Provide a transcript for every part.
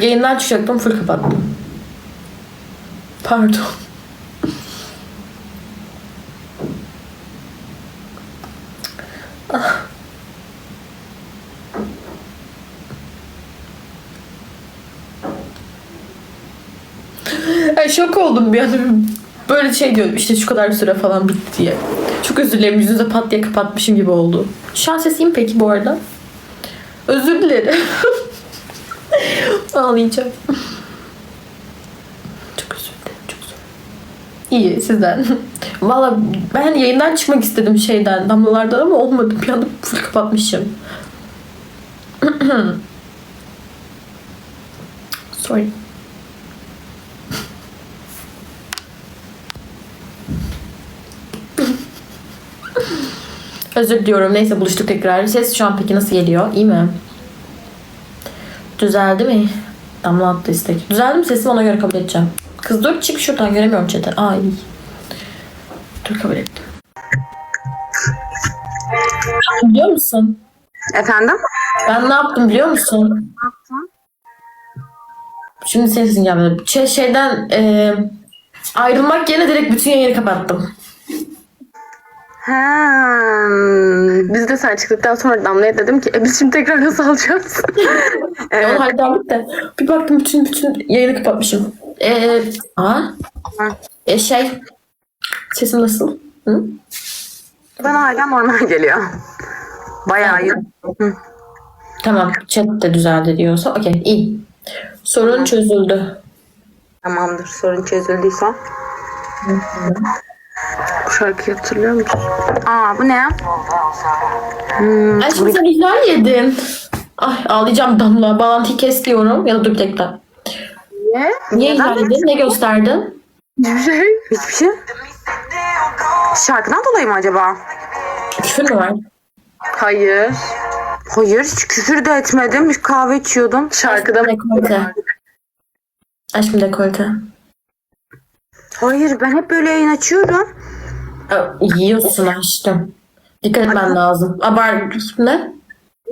Yayından çıkacaktım full kapattım. Pardon. Ah. Ay şok oldum bir anda. Böyle şey diyordum işte şu kadar süre falan bitti diye. Çok özür dilerim yüzünüze pat diye kapatmışım gibi oldu. Şu an sesim peki bu arada? Özür dilerim. Ağlayacağım. Çok dilerim. Çok dilerim. İyi sizden. Valla ben yayından çıkmak istedim şeyden damlalardan ama olmadı. Bir anda full kapatmışım. Sorry. Özür diliyorum. Neyse buluştuk tekrar. Ses şu an peki nasıl geliyor? İyi mi? Düzeldi mi? Damla attı istek. Düzeldi mi sesim ona göre kabul edeceğim. Kız dur çık şuradan göremiyorum chat'i. İyi. Dur kabul ettim. Biliyor musun? Efendim? Ben ne yaptım biliyor musun? Ne yaptın? Şimdi sesin gelmedi. Şey, şeyden e, ayrılmak yerine direkt bütün yayını kapattım. Ha, biz de sen çıktıktan sonra Damla'ya dedim ki e, biz şimdi tekrar nasıl alacağız? Evet. Onu hallettik de. Bir baktım bütün bütün yayını kapatmışım. E, aa, Ha. e, şey sesim nasıl? Hı? Bana hala normal geliyor. Bayağı iyi. Hı. Tamam. Chat de düzeldi diyorsa. Okey iyi. Sorun çözüldü. Tamamdır sorun çözüldüyse. Bu şarkıyı hatırlıyor musun? Aa bu ne? Hmm, Ay şimdi sen ihlal yedin. Ay ağlayacağım Damla. Bağlantıyı kes diyorum. Ya da dur bir dakika. ne? Niye Neden? ihlal edin? Ne gösterdin? Hiçbir şey. Hiçbir şey. Şarkıdan dolayı mı acaba? Küfür mü var? Hayır. Hayır hiç küfür de etmedim. Bir kahve içiyordum. Şarkıda Dekolte. Aşkım dekolte. Hayır ben hep böyle yayın açıyorum. Aa, Yiyorsun aşkım. Dikkat etmen lazım. Abar ne?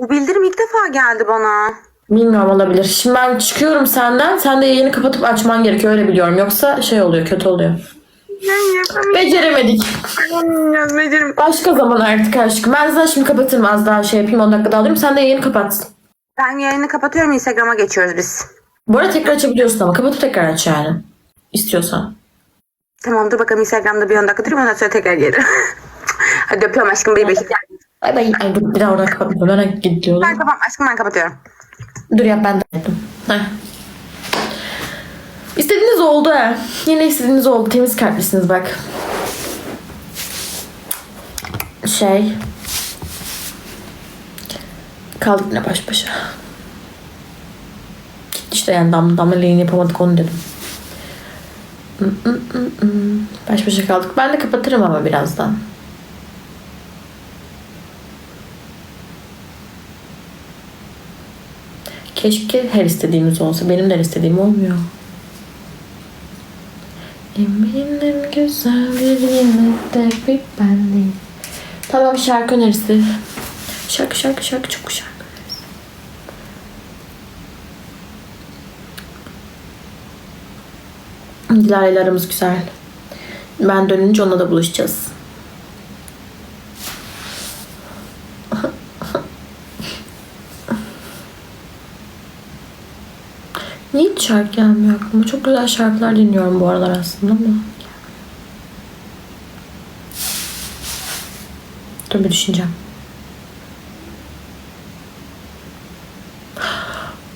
Bu bildirim ilk defa geldi bana. Bilmiyorum olabilir. Şimdi ben çıkıyorum senden. Sen de yayını kapatıp açman gerekiyor öyle biliyorum. Yoksa şey oluyor kötü oluyor. Beceremedik. Becerim. Başka zaman artık aşkım. Ben sana şimdi kapatırım az daha şey yapayım 10 dakika daha alayım. Sen de yayını kapat. Ben yayını kapatıyorum Instagram'a geçiyoruz biz. Bu arada tekrar açabiliyorsun ama kapatıp tekrar aç yani. İstiyorsan. Tamam dur bakalım Instagram'da bir 10 dakika durayım ondan sonra tekrar gelirim. Hadi öpüyorum aşkım bay bay. Bay bay. Ay dur bir daha oradan kapatma. Ben gidiyorum. Ben kapat aşkım ben kapatıyorum. Dur yap ben de. Heh. İstediğiniz oldu ha. Yine istediğiniz oldu. Temiz kalplisiniz bak. Şey. Kaldık yine baş başa. Gitti işte yani dam damla yapamadık onu dedim. Baş başa kaldık. Ben de kapatırım ama birazdan. Keşke her istediğimiz olsa. Benim de her istediğim olmuyor. Eminim güzel bir yemekte bir benliğim. Tamam şarkı önerisi. Şarkı şarkı şarkı çok şarkı önerisi. Dilara ile aramız güzel. Ben dönünce onunla da buluşacağız. Niye hiç şarkı gelmiyor aklıma? Çok güzel şarkılar dinliyorum bu aralar aslında ama. Dur bir düşüneceğim.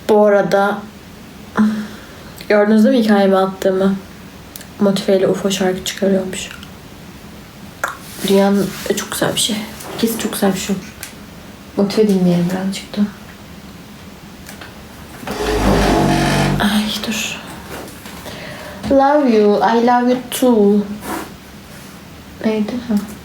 Bu arada gördünüz mi hikayemi attığımı? Motifeyle UFO şarkı çıkarıyormuş. Dünyanın çok güzel bir şey. Kesin çok güzel bir şey olur. Motive dinleyelim birazcık da. Ay dur. Love you. I love you too. Neydi? Ha.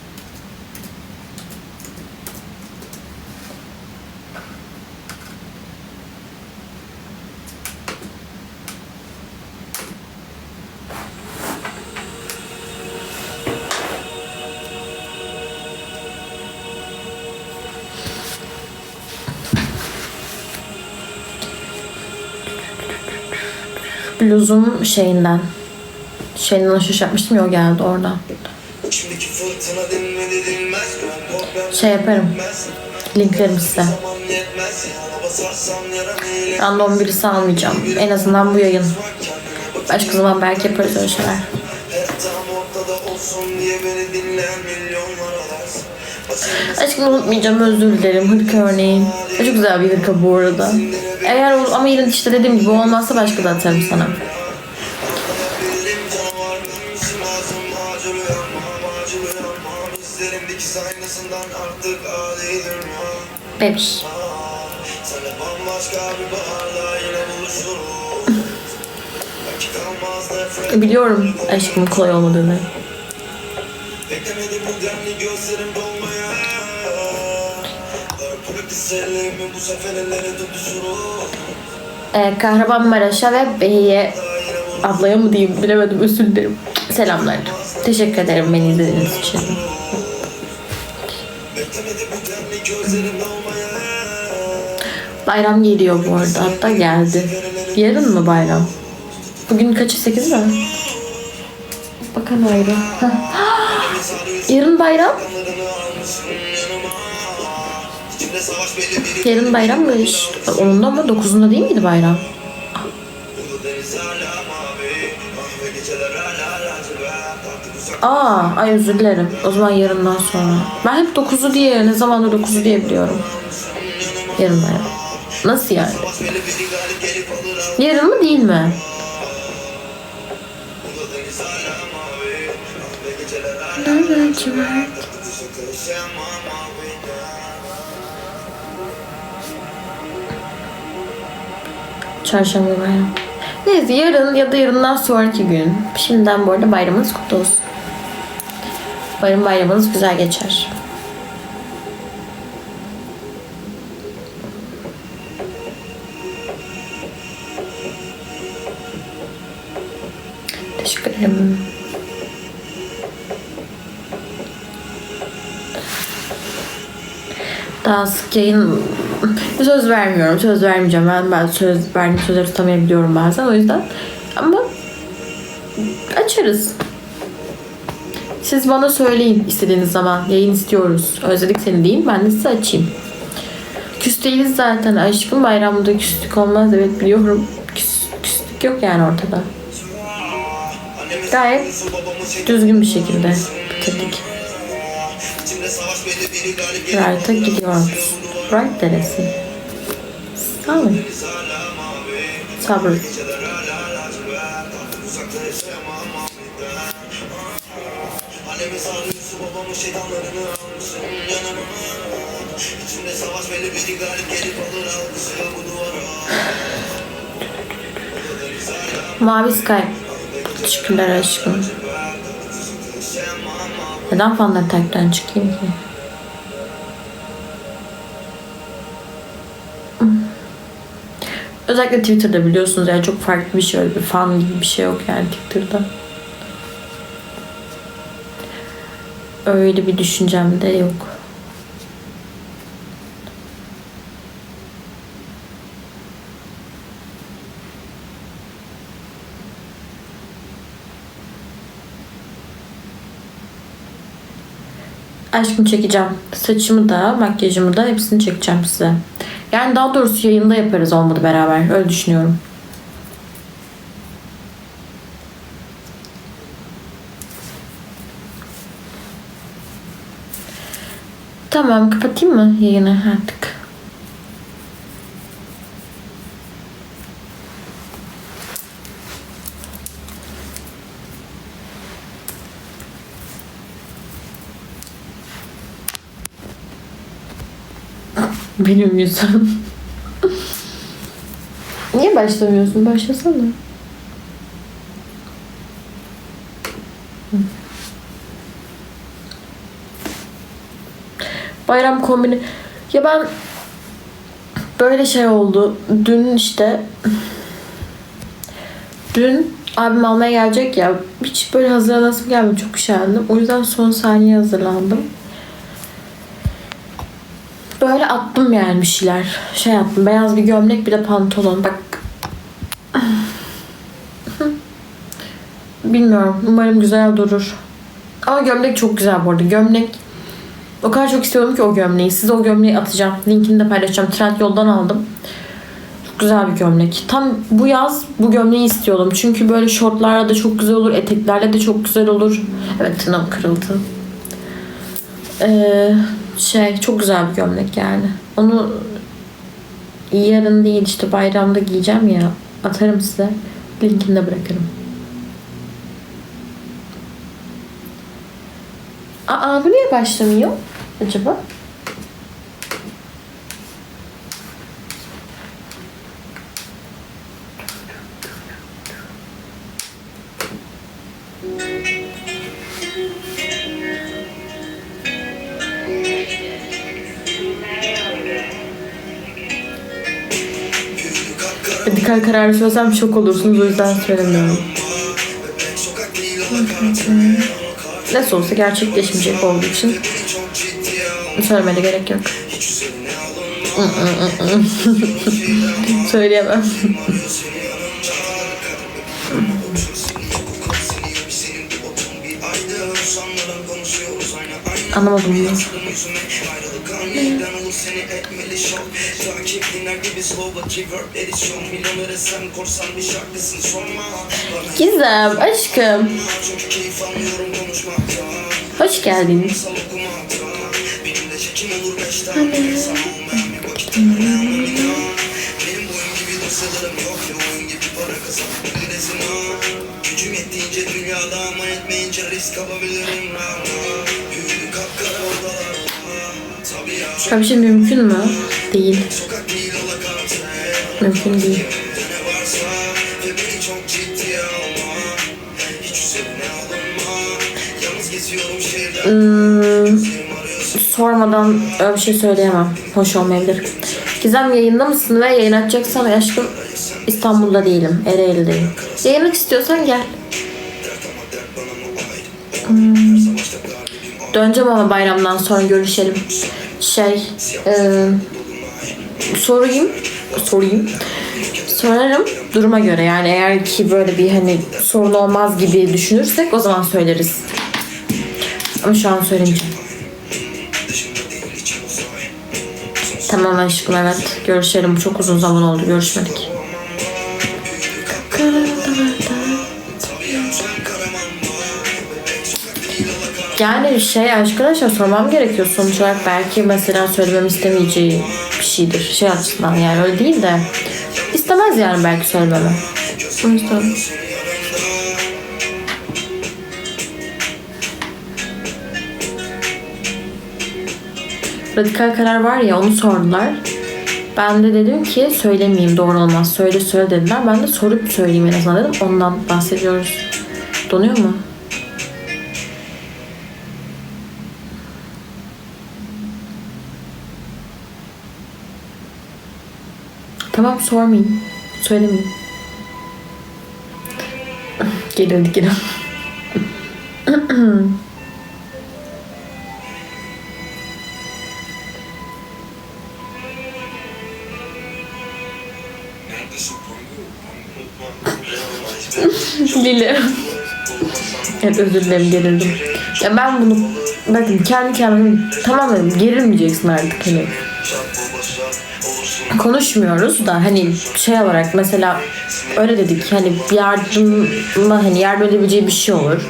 Bluzum şeyinden. Şeyinden alışveriş yapmıştım ya o geldi Problem Şey yaparım. Linklerim size. Random birisi almayacağım. En azından bu yayın. Başka zaman belki yaparız öyle şeyler. Aşkım unutmayacağım özür dilerim. Hırka örneğin. Çok güzel bir hırka bu arada. Eğer ol- ama yine işte dediğim gibi olmazsa başka da atarım sana. Bebiş. Biliyorum aşkım kolay olmadığını. Beklemedim bu denli gözlerim dolmaya Ee, Kahramanmaraş'a ve Bey'e ablaya mı diyeyim bilemedim özür dilerim. Selamlar. Teşekkür ederim beni izlediğiniz için. Bayram geliyor bu arada. Hatta geldi. Yarın mı bayram? Bugün kaçı? 8 mi? Bakalım ayrı. Yarın bayram. Yarın bayrammış. Onun ama 9'unda değil miydi bayram? Aa, ay özür dilerim. O zaman yarından sonra. Ben hep 9'u diye, ne zamandır 9'u diye biliyorum. Yarın bayram. Nasıl yani? Yarın mı değil mi? Deniz Çarşamba bayram. Neyse yarın ya da yarından sonraki gün. Şimdiden bu arada bayramınız kutlu olsun. Umarım bayramınız güzel geçer. Teşekkür ederim. Daha sık yayın söz vermiyorum. Söz vermeyeceğim. Ben, ben söz verdiğim sözleri tutamayabiliyorum bazen. O yüzden ama açarız. Siz bana söyleyin istediğiniz zaman. Yayın istiyoruz. Özledik seni deyin. Ben de size açayım. Küs değiliz zaten. Aşkım bayramda küslük olmaz. Evet biliyorum. Küs, küslük yok yani ortada. Gayet düzgün bir şekilde bitirdik. Gelip Right'a gidiyoruz. Right neresi? Sağ mı? deniz hala mavi Sabır. Duvara Mavi Sky. Teşekkürler aşkım. Neden fanlar takipten çıkayım ki? Özellikle Twitter'da biliyorsunuz yani çok farklı bir şey öyle bir fan gibi bir şey yok yani Twitter'da. Öyle bir düşüncem de yok. Aşkım çekeceğim. Saçımı da, makyajımı da hepsini çekeceğim size. Yani daha doğrusu yayında yaparız olmadı beraber. Öyle düşünüyorum. Tamam kapatayım mı yayını artık? Yüzüm. Niye başlamıyorsun? Başlasana. Bayram kombini. Ya ben böyle şey oldu. Dün işte dün abim almaya gelecek ya hiç böyle hazırlanasım gelmedi. Çok üşendim. O yüzden son saniye hazırlandım böyle attım yani bir şeyler. Şey yaptım. Beyaz bir gömlek bir de pantolon. Bak. Bilmiyorum. Umarım güzel durur. Ama gömlek çok güzel bu arada. Gömlek o kadar çok istiyorum ki o gömleği. Size o gömleği atacağım. Linkini de paylaşacağım. Trend yoldan aldım. Çok güzel bir gömlek. Tam bu yaz bu gömleği istiyordum. Çünkü böyle şortlarla da çok güzel olur. Eteklerle de çok güzel olur. Evet tırnağım kırıldı. Eee şey çok güzel bir gömlek yani. Onu yarın değil işte bayramda giyeceğim ya. Atarım size. Linkini de bırakırım. Aa bu niye başlamıyor acaba? Radikal kararı söylesem şok olursunuz o yüzden söylemiyorum. Nasıl olsa gerçekleşmeyecek olduğu için söylemene gerek yok. Söyleyemem. Anlamadım bunu. Aniden olur seni etmeli şok Takip dinler gibi slow but reverb edisyon Milyoner esen korsan bir şarkısın sorma. Gizem aşkım. çünkü keyif almıyorum konuşmaktan Hoş geldin. Masal okumaktan Benim de çekim olur beş tane. İnsan olmayan bir vakit ayıramam inan Benim boyum gibi dosyalarım yok. Ya oyun gibi para kazanmak bir rezin Gücüm yettiğince dünyada ama yetmeyince risk alabilirim. Rana Başka bir şey mümkün mü? Değil. Mümkün değil. Hmm, sormadan öyle bir şey söyleyemem. Hoş olmayabilir. Gizem yayında mısın ve yayın açacaksan aşkım İstanbul'da değilim. Ereğli'deyim. Yayınlık istiyorsan gel. Hmm. Döneceğim ama bayramdan sonra görüşelim. Şey, e, sorayım, sorayım. Sorarım duruma göre yani eğer ki böyle bir hani sorun olmaz gibi düşünürsek o zaman söyleriz. Ama şu an söylemeyeceğim. Tamam aşkım evet. Görüşelim. Çok uzun zaman oldu. Görüşmedik. Yani şey arkadaşlar sormam gerekiyor sonuç olarak belki mesela söylemem istemeyeceği bir şeydir. Şey açısından yani öyle değil de istemez yani belki söylememi. O yüzden. Radikal karar var ya onu sordular. Ben de dedim ki söylemeyeyim doğru olmaz. Söyle söyle dediler. Ben de sorup söyleyeyim en azından dedim. Ondan bahsediyoruz. Donuyor mu? Tamam sormayayım. Söylemeyeyim. Gerildik yine. Lili. evet özür dilerim gerildim. Ya ben bunu bakın kendi kendime tamam dedim gerilmeyeceksin artık hani. Konuşmuyoruz da hani şey olarak mesela öyle dedik hani bir yardımla hani yardım edebileceği bir şey olur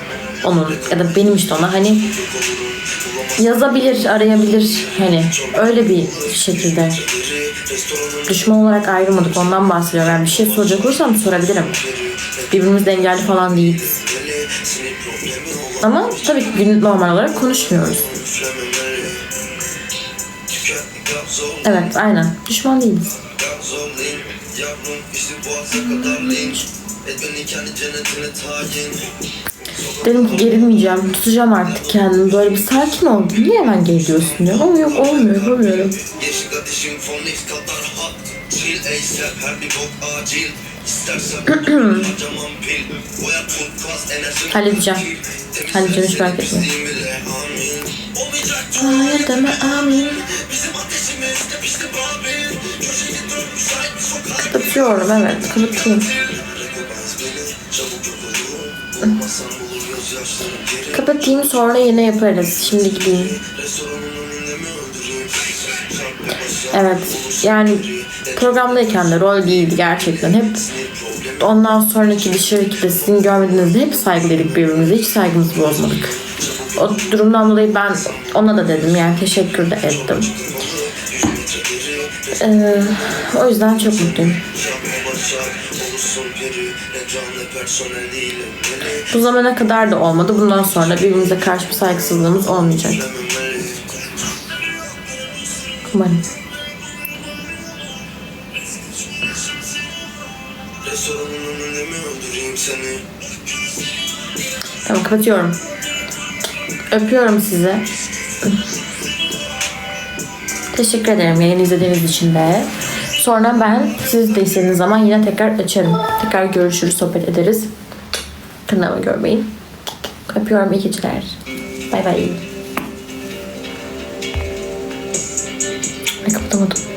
onun ya da benim işte ona hani yazabilir, arayabilir hani öyle bir şekilde düşman olarak ayrılmadık ondan bahsediyorum. Yani bir şey soracak olursam sorabilirim. Birbirimiz engelli falan değiliz. Ama tabii ki normal olarak konuşmuyoruz. Evet aynen. Düşman değiliz. Dedim ki gerilmeyeceğim. Tutacağım artık kendimi. Böyle bir sakin ol. Niye hemen geriliyorsun diyor. Ama yok olmuyor. Yapamıyorum. Halledeceğim. Halledeceğim hiç merak etme. Hayır deme amin. Kapatıyorum evet. Kapatayım. Kapatayım sonra yine yaparız. Şimdi gideyim. Evet yani programdayken de rol değildi gerçekten. Hep ondan sonraki dışarıki de sizin görmediğinizde hep saygılıydık birbirimize. Hiç saygımızı bozmadık. O durumdan dolayı ben ona da dedim yani teşekkür de ettim. Ee, o yüzden çok mutluyum. Bu zamana kadar da olmadı. Bundan sonra birbirimize karşı bir saygısızlığımız olmayacak. Umarım. Tamam kapatıyorum. Öpüyorum sizi. Teşekkür ederim yayın izlediğiniz için de. Sonra ben siz de istediğiniz zaman yine tekrar açarım. Tekrar görüşürüz, sohbet ederiz. Kınamı görmeyin. Öpüyorum iyi geceler. Bay bay. Ay kapatamadım.